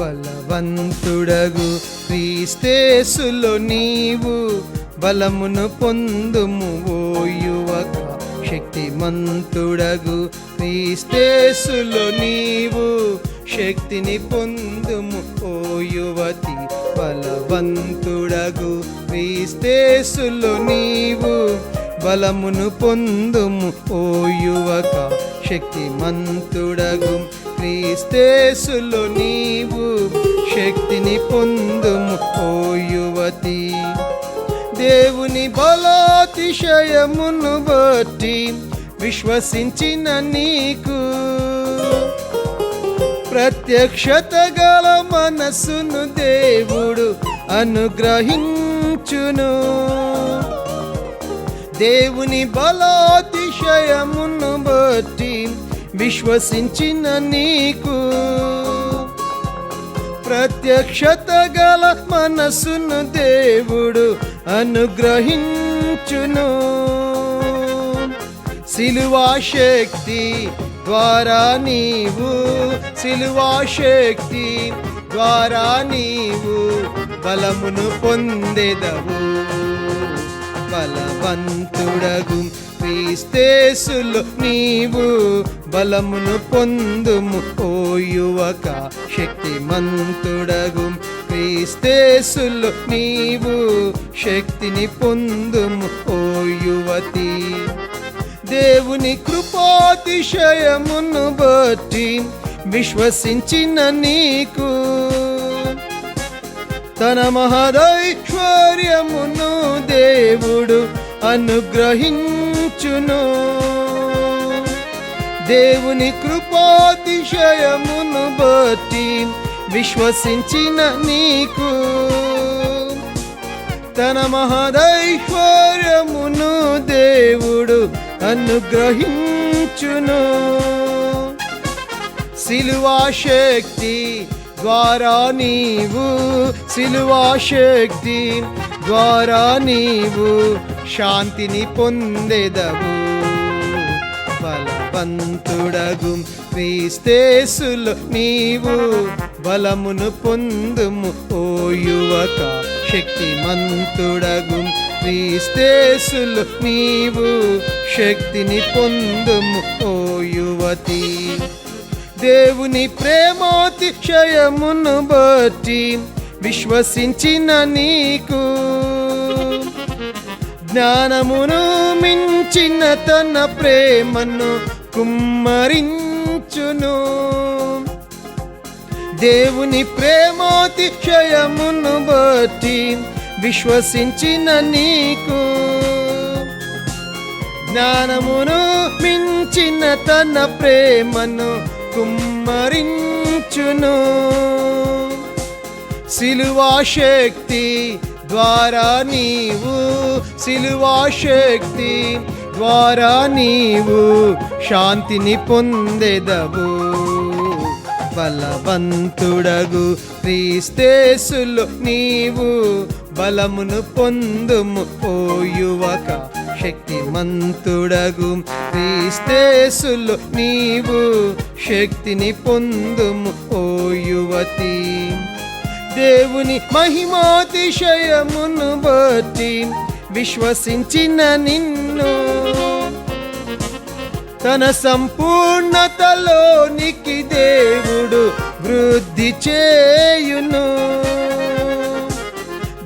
బలవంతుడగు క్రీస్తేసులో నీవు బలమును పొందుము ఓ యువక శక్తిమంతుడగు క్రీస్తేసులో నీవు శక్తిని పొందుము ఓ యువతి బలవంతుడగు క్రీస్తేసులో నీవు బలమును పొందుము ఓ యువక శక్తిమంతుడగు క్రీస్తేసులు నీవు శక్తిని పొందుము ఓ యువతి. దేవుని బలాతిశయమును బట్టి విశ్వసించిన నీకు. ప్రత్యక్షత గల మనస్సును దేవుడు అనుగ్రహించును. దేవుని బలాతిశయమును బట్టి విశ్వసించిన నీకు. ప్రత్యక్షత గల మనసును దేవుడు అనుగ్రహించును. సిలువా శక్తి ద్వారా నీవు సిలువా శక్తి ద్వారా నీవు బలమును పొందెదవు. బలవంతుడగు. క్రీస్తేసులు నీవు బలమును పొందుము. ఓ యువక శక్తిమంతుడగు. క్రీస్తేసులు నీవు శక్తిని పొందుము. ఓ యువతి దేవుని కృపాతిశయమును బట్టి విశ్వసించిన నీకు. తన మహదైశ్వర్యమును దేవుడు అనుగ్రహించును దేవుని కృపాతిశయమును బట్టి విశ్వసించిన నీకు. తన మహదైశ్వర్యమును దేవుడు అనుగ్రహించును. సిలువా శక్తి ద్వారా నీవు సిలువా శక్తి ద్వారా నీవు శాంతిని పొందెదవు. బలవంతుడగు క్రీస్తేసులు నీవు బలమును పొందుము. ఓ యువక శక్తిమంతుడగు క్రీస్తేసులు నీవు శక్తిని పొందుము. ఓ యువతి దేవుని ప్రేమోతిక్షయమును బట్టి విశ్వసించిన నీకు జ్ఞానమును మించిన తన ప్రేమను కుమ్మరించును. దేవుని ప్రేమాతిశయమును బట్టి విశ్వసించిన నీకు. జ్ఞానమును మించిన తన ప్రేమను కుమ్మరించును. శిలువా శక్తి ద్వారా నీవు సిలువా శక్తి ద్వారా నీవు శాంతిని పొందెదవు. బలవంతుడగు క్రీస్తేసులు నీవు బలమును పొందుము ఓ యువక శక్తిమంతుడగు క్రీస్తేసులు నీవు శక్తిని పొందుము ఓ యువతి. దేవుని మహిమాతిశయమును బట్టి విశ్వసించిన నిన్ను. తన సంపూర్ణతలోనికి దేవుడు వృద్ధి చేయును.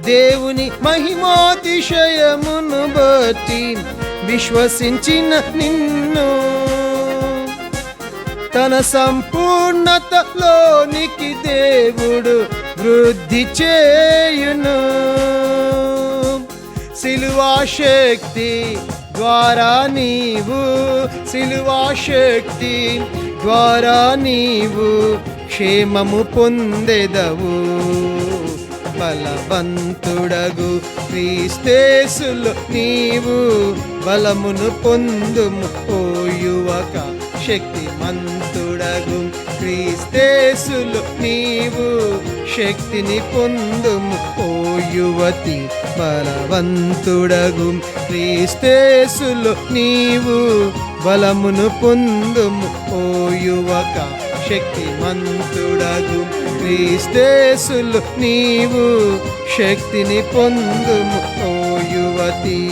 దేవుని మహిమాతిశయమును బట్టి విశ్వసించిన నిన్ను. తన సంపూర్ణతలోనికి దేవుడు వృద్ధి చేయును. సిలువా శక్తి ద్వారా నీవు సిలువా శక్తి ద్వారా నీవు క్షేమము పొందెదవు. బలవంతుడగు క్రీస్తేసులు నీవు బలమును పొందుము. ఓ యువక శక్తిమంతుడగు క్రీస్తేసులు నీవు శక్తిని పొందుము ఓ యువతి బలవంతుడగు. క్రీస్తేసులు నీవు బలమును పొందుము ఓ యువక శక్తిమంతుడగు. క్రీస్తేసులు నీవు శక్తిని పొందుము ఓ యువతీ.